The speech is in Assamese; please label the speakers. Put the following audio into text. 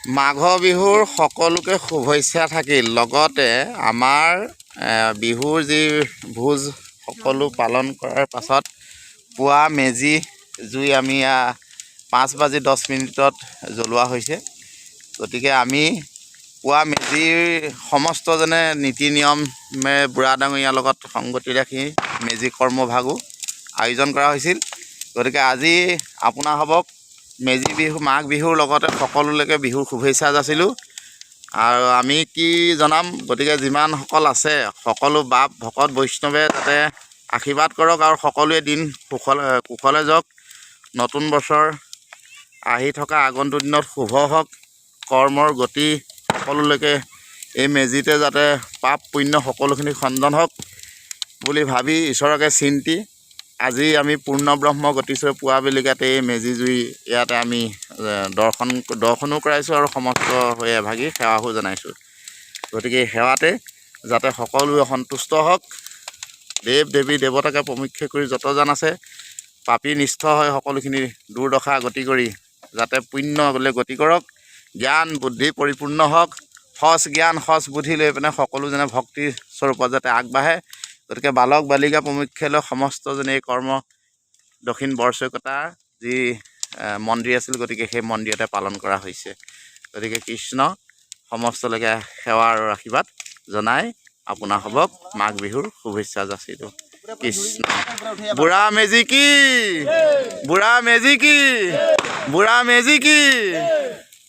Speaker 1: মাঘ বিহুৰ সকলোকে শুভেচ্ছা থাকিল। লগতে আমাৰ বিহুৰ যি ভোজ সকলো পালন কৰাৰ পাছত পুৱা মেজি জুই আমি পাঁচ বাজি দহ মিনিটত জ্বলোৱা হৈছে। গতিকে আমি পুৱা মেজিৰ সমস্তজনে নীতি নিয়মে বুঢ়া ডাঙৰীয়াৰ লগত সংগতি ৰাখি মেজি কৰ্মভাগো আয়োজন কৰা হৈছিল। গতিকে আজি আপোনাসৱক মেজি বিহু মাঘ বিহুৰ লগতে সকলোলৈকে বিহুৰ শুভেচ্ছা যাচিলোঁ। আৰু আমি কি জনাম? গতিকে যিমানসকল আছে সকলো বাপ ভকত বৈষ্ণৱে যাতে আশীৰ্বাদ কৰক আৰু সকলোৱে দিন সুখলে কুশলে যাওক। নতুন বছৰ আহি থকা আগন্তুক দিনত শুভ হওক। কৰ্মৰ গতি সকলোলৈকে এই মেজিতে যাতে পাপ পুণ্য সকলোখিনি খণ্ডন হওক বুলি ভাবি ঈশ্বৰকে চিন্তি আজি আমি পূৰ্ণ ব্ৰহ্ম গতিস্বৰূপ পুৱা বেলিকাতে এই মেজি জুই ইয়াতে আমি দৰ্শন দৰ্শনো কৰাইছোঁ আৰু সমস্ত হৈ এভাগি সেৱাও জনাইছোঁ। গতিকে সেৱাতে যাতে সকলোৱে সন্তুষ্ট হওক দেৱ দেৱী দেৱতাকে প্ৰমুখ্য কৰি যতজন আছে পাপী নিষ্ঠ হৈ সকলোখিনি দুৰ্দশা গতি কৰি যাতে পুণ্যলৈ গতি কৰক জ্ঞান বুদ্ধি পৰিপূৰ্ণ হওক সচ জ্ঞান সচ বুদ্ধি লৈ পিনে সকলো যেনে ভক্তি স্বৰূপত যাতে আগবাঢ়ে গতিকে বালক, বালিকা প্ৰমুখ্যলৈ সমস্তজনে এই কৰ্ম দক্ষিণ বৰচৈকতাৰ যি মন্দিৰ আছিল, গতিকে সেই মন্দিৰতে পালন কৰা হৈছে। গতিকে কৃষ্ণ সমস্তলৈকে সেৱা আৰু আশীৰ্বাদ জনাই আপোনাসৱক মাঘ বিহুৰ শুভেচ্ছা যাচিলোঁ। কৃষ্ণ। বুঢ়া মেজি কি? বুঢ়া মেজি কি? বুঢ়া মেজি কি?